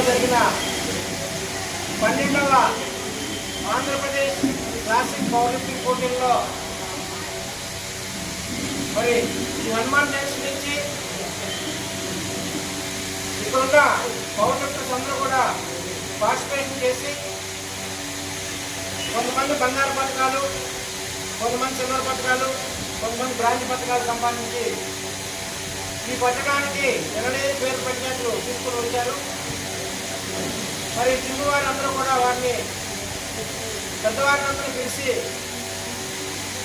జరిగిన పన్నెండవ Andhra Pradesh classic power పోటీల్లో మరి ఈ హనుమాన్ జంక్షన్ నుంచి ఇక్కడున్న పవర్ అందరూ కూడా పార్టిసిపేషన్ చేసి కొంతమంది బంగారు పథకాలు కొంతమంది సిల్వర్ పథకాలు కొంతమంది బ్రాంజ్ పథకాలు సంబంధించి ఈ పథకానికి ఎనలేని పేరు పెట్టినట్లు తీసుకుని వచ్చారు. మరి జిమ్ము వారందరూ కూడా వారిని పెద్దవారినందరూ పిలిచి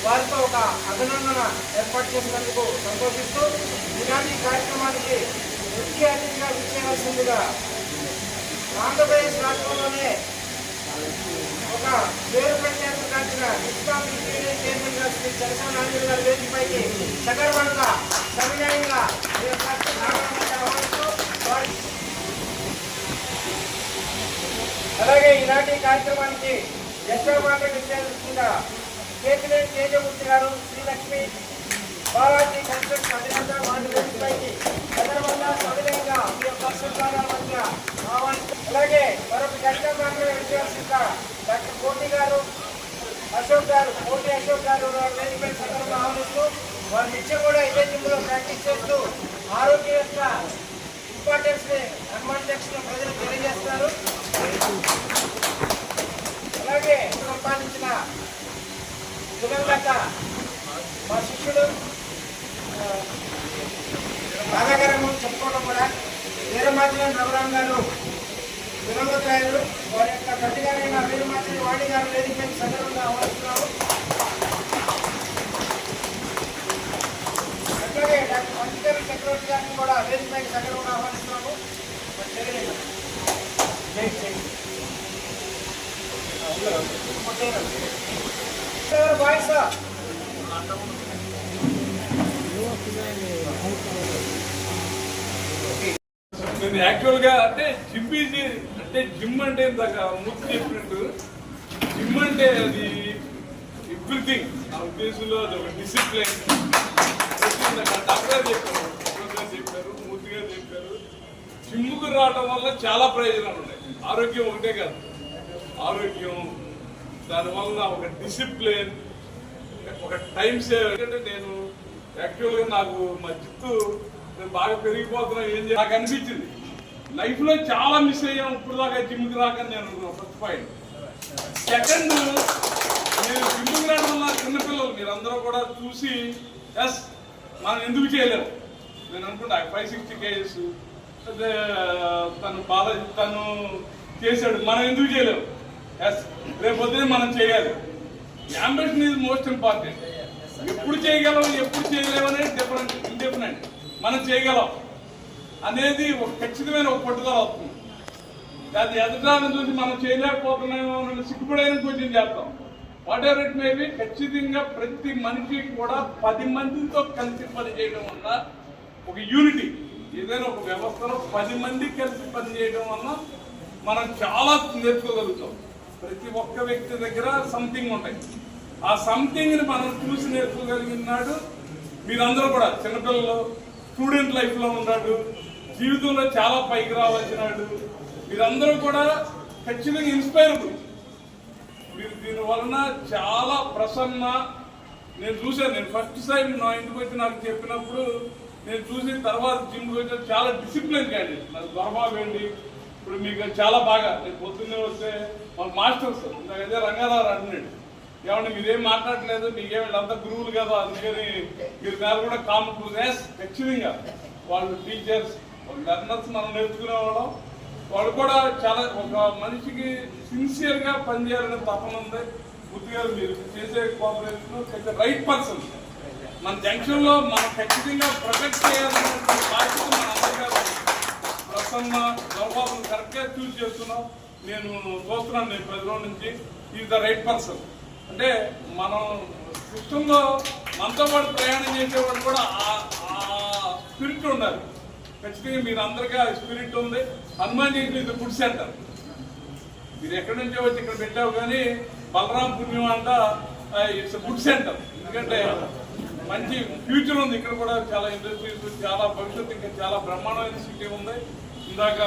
వారితో ఒక అభినందన ఏర్పాటు చేసినందుకు సంతోషిస్తూ ఈనాటి కార్యక్రమానికి ముఖ్య అతిథిగా విచ్చేయవలసిందిగా ఆంధ్రప్రదేశ్ రాష్ట్రంలోనే ఒక పేరు ప్రఖ్యాతి కాల్చిన ఇస్లాం ఇంజనీరింగ్ చైర్మన్ గారు శ్రీ చరసా నాయుడు గారి వేదికపైకి సగర్వంగా సవినయంగా అలాగే ఈనాటి కార్యక్రమానికి యశోభాగ్య విద్యార్థిగా కేతినేని తేజమూర్తి గారు శ్రీలక్ష్మి బాలాజీ కన్స్ట్రక్షన్ అధినేత వారి వేదికపైకి సగర్వంగా సవినయంగా ఈ యొక్క సత్కారాల మధ్య ఆహ్వానిస్తూ అలాగే మరొక కార్యక్రమాన్ని విద్యార్థిగా డాక్టర్ కోటి గారు అశోక్ గారు కోటి అశోక్ గారు మేనేజ్మెంట్ సగర్వంగా ఆహ్వానిస్తూ వారి నిత్యం కూడా ఇదే జిమ్లో ప్రాక్టీస్ చేస్తూ ఆరోగ్య యొక్క ఇంపార్టెన్స్ని ని ప్రజలు ప్రజలకు తెలియజేస్తారు. అలాగే సంపాదించిన సుగంధత మా శిష్యుడు బాధాకరము చెప్పుకోవడం కూడా వీరమాచలం నవరాం గారు వినోదరాయుడు వారి యొక్క గట్టిగారైన వీరమాచలి వాణి గారు వేదికపై సందర్భంగా ఆహ్వానిస్తున్నాము. అట్లాగే డాక్టర్ మంచిదేవి చక్రవర్తి గారిని కూడా వేదికపైకి సగర్వంగా ఆహ్వానిస్తున్నాము. మరి తెలియదు. బాయ్స్? నేను యాక్చువల్ అంటే జిమ్ అంటే జిమ్ అంటే ఇందాక మూర్తి చెప్పినట్టు జిమ్ అంటే అది ఎవ్రీథింగ్ ఆ ఉద్దేశంలో అది ఒక డిసిప్లిన్ డాక్టర్ చెప్పారు చెప్పారు మూర్తి గారు చెప్పారు జిమ్కు రావడం వల్ల చాలా ప్రయోజనాలు ఉన్నాయి. ఆరోగ్యం ఒకటే కాదు. ఆరోగ్యం దానివల్ల ఒక డిసిప్లిన్ ఒక టైం సేవ్ ఎందుకంటే నేను యాక్చువల్గా నాకు మా చిత్తు నేను బాగా పెరిగిపోతున్నా ఏం నాకు అనిపించింది. లైఫ్లో చాలా మిస్ అయ్యాం ఇప్పుడు దాకా జిమ్కి రాక నేను ఫస్ట్ పాయింట్ సెకండ్ నేను జిమ్కి రావడం వల్ల చిన్నపిల్లలు మీరందరూ కూడా చూసి ఎస్ మనం ఎందుకు చేయలేము నేను అనుకుంటా ఫైవ్ సిక్స్టీ కేజెస్ తను బాధ తను చేశాడు. మనం ఎందుకు చేయలేము ఎస్ రేపొద్దునే మనం చేయాలి. అంబిషన్ ఈజ్ మోస్ట్ ఇంపార్టెంట్ ఎప్పుడు చేయగలం ఎప్పుడు చేయలేము అనేది డిఫరెంట్ ఇండిఫరెంట్ మనం చేయగలం. అనేది ఒక ఖచ్చితమైన ఒక పట్టుదల అవుతుంది. అది ఎదటాన్ని చూసి మనం చేయలేకపోతున్నామో సిగ్గుపడైన కొంచెం చేస్తాం. వాట్ ఎవర్ ఇట్ మేబీ ఖచ్చితంగా ప్రతి మనిషి కూడా పది మందితో కలిసి పనిచేయడం వల్ల ఒక యూనిటీ ఏదైనా ఒక వ్యవస్థలో పది మంది కలిసి పనిచేయడం వల్ల మనం చాలా నేర్చుకోగలుగుతాం. ప్రతి ఒక్క వ్యక్తి దగ్గర సంథింగ్ ఉంటాయి. ఆ సంథింగ్ని మనం చూసి నేర్చుకోగలిగినాడు మీరందరూ కూడా చిన్నపిల్లలు స్టూడెంట్ లైఫ్లో ఉన్నాడు జీవితంలో చాలా పైకి రావాల్సినాడు మీరందరూ కూడా ఖచ్చితంగా ఇన్స్పైరబుల్ మీరు దీని వలన చాలా ప్రసన్న. నేను చూశాను నేను ఫస్ట్ టైం నా ఇంటికి వచ్చి నాకు చెప్పినప్పుడు నేను చూసిన తర్వాత జిమ్కి వచ్చి చాలా డిసిప్లిన్ క్యాండిడేట్ నాకు దొరబాబు ఇప్పుడు మీకు చాలా బాగా. నేను పొద్దున్నే వస్తే మా మాస్టర్స్ నాకైతే రంగారావు అంటున్నాడు ఏమన్నా మీరేం మాట్లాడలేదు మీకేం వీళ్ళంతా గురువులు కదా. అందుకని మీరు కూడా కూడా కామన్ ఖచ్చితంగా. వాళ్ళు టీచర్స్ లెర్నర్స్ మనం నేర్చుకునే వాళ్ళం. వాళ్ళు కూడా చాలా ఒక మనిషికి సిన్సియర్గా పనిచేయాలనే తపన ఉంది. బుద్ధిగా మీరు చేసే కోఆపరేషన్ రైట్ పర్సన్ మన జంక్షన్లో మనం ఖచ్చితంగా ప్రొటెక్ట్ చేయాలనే బాధ్యత మన అందరికీ ప్రసన్న గౌబాబును కరెక్ట్గా చూస్ చేస్తున్నాం. నేను చూస్తున్నాను నేను ప్రజల నుంచి. ఈజ్ ద రైట్ పర్సన్ అంటే మనం సిస్టంలో మనతో పాటు ప్రయాణం చేసేవాడు కూడా ఆ స్పిరిట్ ఉండాలి. ఖచ్చితంగా మీరు అందరికీ స్పిరిట్ ఉంది. హనుమాన్ జయంతి ఇది గుడ్ సెంటర్ మీరు ఎక్కడి నుంచో వచ్చి ఇక్కడ పెట్టావు కానీ బలరాం పుణ్యం అంట ఇట్స్ గుడ్ సెంటర్ ఎందుకంటే మంచి ఫ్యూచర్ ఉంది. ఇక్కడ కూడా చాలా ఇండస్ట్రీస్ చాలా భవిష్యత్తు ఇంకా చాలా బ్రహ్మాండమైన సిటీ ఉంది. ఇందాక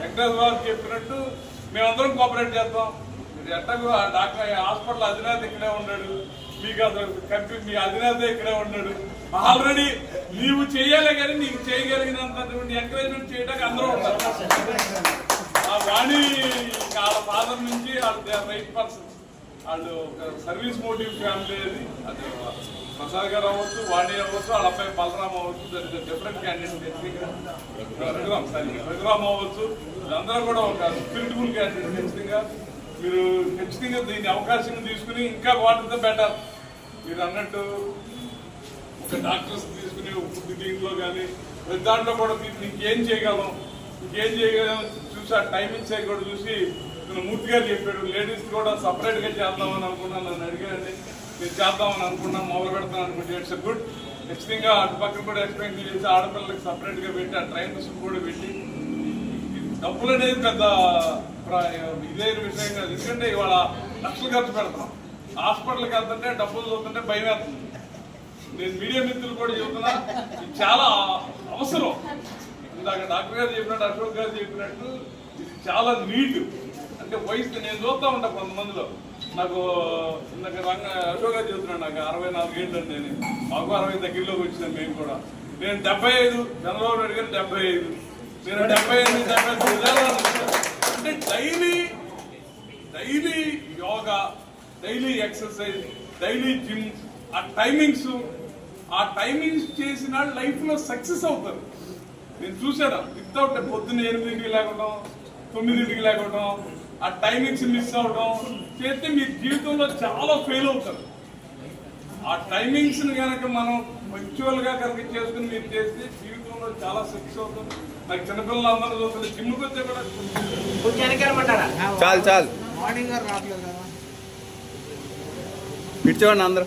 వెంకటేశ్వర చెప్పినట్టు మేమందరం కోఆపరేట్ చేస్తాం. మీరు ఎట్టకు డాక్టర్ హాస్పిటల్ అధినేత ఇక్కడే ఉన్నాడు. మీకు అసలు కంపెనీ మీ అధినేత ఇక్కడే ఉన్నాడు. ఆల్రెడీ నీవు చేయాలి కానీ నీకు చేయగలిగినంతటువంటి ఎంకరేజ్మెంట్ చేయడానికి అందరూ ఉంటారు ఆ వాణి వాళ్ళ ఫాదర్ నుంచి వాళ్ళ రైట్ పర్సన్ వాళ్ళు ఒక సర్వీస్ మోటివ్ ఫ్యామిలీ అది. అది ప్రసాద్ గారు అవ్వచ్చు వాణి అవ్వచ్చు వాళ్ళ అబ్బాయి బలరామ్ అవ్వచ్చు that different candidate Raghuram sorry Raghuram అవ్వచ్చు. వీళ్ళందరూ కూడా ఒక స్పిరిట్ఫుల్ క్యాండిడేట్ ఖచ్చితంగా. మీరు ఖచ్చితంగా దీని అవకాశం తీసుకుని ఇంకా వాటితో బెటర్ మీరు అన్నట్టు ఒక డాక్టర్స్ ఫుడ్ దీంట్లో కానీ ప్రతి దాంట్లో కూడా మీరు ఇంకేం చేయగలం? ఇంకేం చేయగలం? చూసి ఆ టైమింగ్స్ అవి కూడా చూసి నేను మూర్తి చెప్పాడు లేడీస్ కూడా సపరేట్గా చేద్దామని అనుకున్నాను నన్ను అడిగానండి నేను చేద్దామని అనుకున్నాను మొదలు పెడతాను అనుకుంటే ఇట్స్ గుడ్ ఖచ్చితంగా అటు పక్కన కూడా ఎక్స్పెక్ట్ చేసి ఆడపిల్లలకు సపరేట్గా పెట్టి ఆ ట్రైన్స్ కూడా పెట్టి. డబ్బులు అనేది పెద్ద ప్ర- విషయం కాదు. ఎందుకంటే ఇవాళ లక్షలు ఖర్చు పెడతాం. హాస్పిటల్కి వెళ్తుంటే డబ్బులు చూస్తుంటే భయం వేస్తుంది. నేను మీడియా మిత్రులు కూడా చెబుతున్నా ఇది చాలా అవసరం. ఇందాక డాక్టర్ గారు చెప్పినట్టు అశోక్ గారు చెప్పినట్టు ఇది చాలా నీట్. అంటే వయసు నేను చూస్తా ఉంటా కొంతమందిలో. నాకు ఇందాక రంగ అశోక్ గారు చెబుతున్నాడు నాకు అరవై నాలుగేళ్ళు అండి నేను మాకు అరవై దగ్గరలోకి వచ్చినాం మేము కూడా. నేను డెబ్బై ఐదు చంద్రబాబు నాయుడు గారు డెబ్బై ఐదు. నేను డెబ్బై ఐదు డెబ్బై అంటే daily daily yoga daily exercise daily gym ఆ టైమింగ్స్ ఆ టైమింగ్స్ చేసిన లైఫ్లో సక్సెస్ అవుతారు. నేను చూసాను వితౌట్ పొద్దున్న ఎనిమిదింటికి లేకపోవడం తొమ్మిదింటికి లేకపోవడం ఆ టైమింగ్స్ మిస్ అవడం చేస్తే మీ జీవితంలో చాలా ఫెయిల్ అవుతారు. ఆ టైమింగ్స్ కనుక మనం గా కనుక చేసుకుని మీరు చేస్తే జీవితంలో చాలా సక్సెస్ అవుతుంది నాకు చిన్నపిల్లలు అందరూ చూస్తుంది జిమ్కి వచ్చే కూడా చాలు చాలు. మార్నింగ్ గారు రావట్లేదు కదా. అందరూ.